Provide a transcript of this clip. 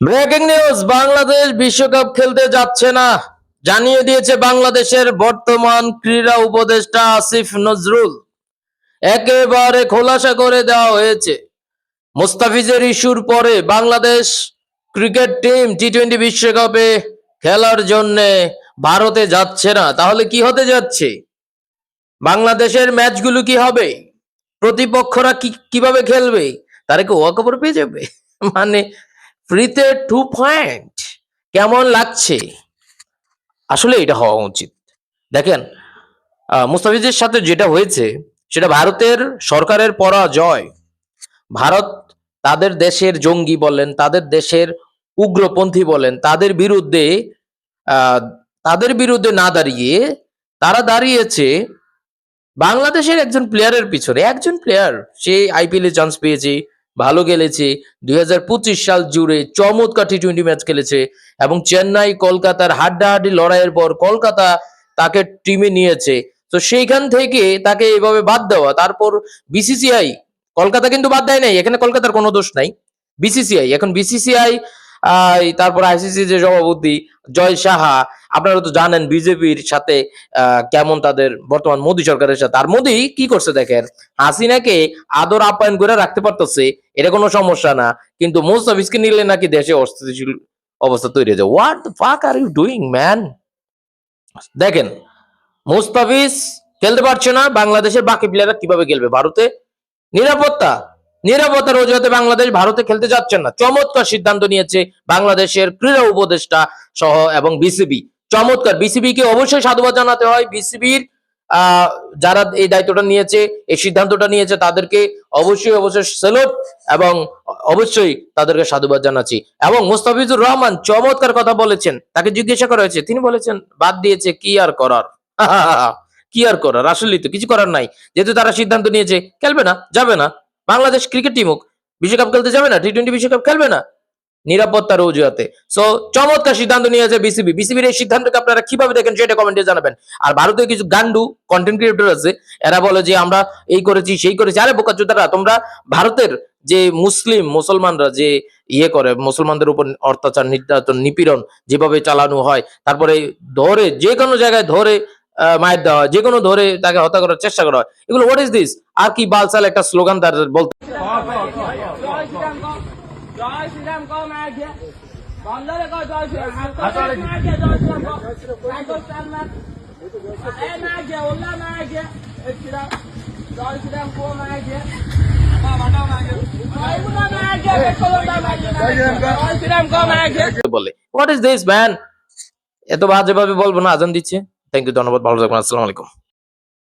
Breaking news, Bangladesh বিশ্বকাপ খেলতে যাচ্ছে না। জানিয়ে দিয়েছে বাংলাদেশের বর্তমান ক্রীড়া উপদেষ্টা আসিফ নজরুল। একেবারে খোলাসা করে দেওয়া হয়েছে। মুস্তাফিজের ইস্যুর পরে Bangladesh cricket team T twenty বিশ্বকাপে খেলার জন্য ভারতে যাচ্ছে না। তাহলে কি হতে যাচ্ছে? বাংলাদেশের ম্যাচগুলো কি হবে? প্রতিপক্ষরা কি, কীভাবে খেলবে? তারা কি ওয়াকওভার পেয়ে যাবে? মানে ফ্রিতে টু পয়েন্ট কেমন লাগছে? আসলে এটা হওয়া উচিত। দেখেন মুস্তাফিজের সাথে যেটা হয়েছে, সেটা ভারতের সরকারের পরাজয় ভারত তাদের দেশের জঙ্গি বলেন, তাদের দেশের উগ্রপন্থী বলেন, তাদের বিরুদ্ধে তাদের বিরুদ্ধে না দাঁড়িয়ে তারা দাঁড়িয়েছে বাংলাদেশের একজন প্লেয়ারের পিছনে। একজন প্লেয়ার সে আইপিএল চান্স পেয়েছে ভালো খেলেছে। দুই সাল জুড়ে চমৎকার টি টোয়েন্টি ম্যাচ খেলেছে এবং চেন্নাই, কলকাতার হাড্ডাহাড্ডি লড়াইয়ের পর কলকাতা তাকে টিমে নিয়েছে। তো সেইখান থেকে তাকে এভাবে বাদ দেওয়া। তারপর বিসিসিআই কলকাতা কিন্তু বাদ দেয় নাই। এখানে কলকাতার কোনো দোষ নাই। বিসিসিআই এখন বিসিসিআই তারপর আইসিসি যে সভাপতি জয় সাহা, আপনারা তো জানেন বিজেপির সাথে কেমন তাদের বর্তমান মোদী সরকারের সাথে। আর মোদী কি করছে দেখেন, হাসিনাকে আদর আপ্যায়ন করে রাখতে পারতেছে, এটা কোনো সমস্যা না। কিন্তু মুস্তাফিজকে নিলে নাকি দেশে অস্থিতিশীল অবস্থা তৈরি হয়েছে হোয়াট ফাক আর ইউ ডুইং ম্যান দেখেন, মুস্তাফিজ খেলতে পারছে না, বাংলাদেশের বাকি প্লেয়াররা কীভাবে খেলবে? ভারতে? নিরাপত্তা? নিরাপত্তার অজুহাতে বাংলাদেশ ভারতে খেলতে যাচ্ছে না। চমৎকার সিদ্ধান্ত নিয়েছে বাংলাদেশের ক্রীড়া উপদেষ্টা সহ এবং বিসিবি। চমৎকার। বিসিবি কে অবশ্যই সাধুবাদ জানাতে হয়। বিসিবির যারা এই দায়িত্বটা নিয়েছে, এই সিদ্ধান্তটা নিয়েছে, তাদেরকে অবশ্যই অবশ্যই সেলুট এবং অবশ্যই তাদেরকে সাধুবাদ জানাচ্ছি। এবং মুস্তাফিজুর রহমান চমৎকার কথা বলেছেন। তাকে জিজ্ঞাসা করা হয়েছে, তিনি বলেছেন, বাদ দিয়েছে, কি আর করার? কি আর করার? আসলেই তো কিছু করার নাই। যেহেতু তারা সিদ্ধান্ত নিয়েছে, খেলবে না, যাবে না। বাংলাদেশ ক্রিকেট টিম হোক, বিশ্বকাপ খেলতে যাবে না টি টোয়েন্টি বিশ্বকাপ খেলবে না। নিরাপত্তার অজুহাতে সো চমৎকার সিদ্ধান্ত নিয়েছে বিসিবি বিসিবির এই সিদ্ধান্তকে আপনারা কীভাবে দেখেন সেটা কমেন্টে জানাবেন। আর ভারতীয় কিছু গান্ডু কন্টেন্ট ক্রিয়েটর আছে, এরা বলে যে আমরা এই করেছি, সেই করেছি। আরে, বোকা চোদারা তোমরা ভারতের যে মুসলিম, মুসলমানরা যে ইয়ে করে, মুসলমানদের উপর অত্যাচার, নির্যাতন, নিপীড়ন যেভাবে চালানো হয়, তারপরে ধরে যে কোনো জায়গায় ধরে মায়ের দেওয়া হয় যে কোনো ধরে তাকে হত্যা করার চেষ্টা করা হয় এগুলো হোয়াট ইজ দিস আর কি বালসাল একটা স্লোগান তার বলতে বলে হোয়াট ইজ দিস ম্যান এত বাজে ভাবে বলব না আজান দিচ্ছে থ্যাংক ইউ ধন্যবাদ ভালো থাকবেন আসসালামু আলাইকুম।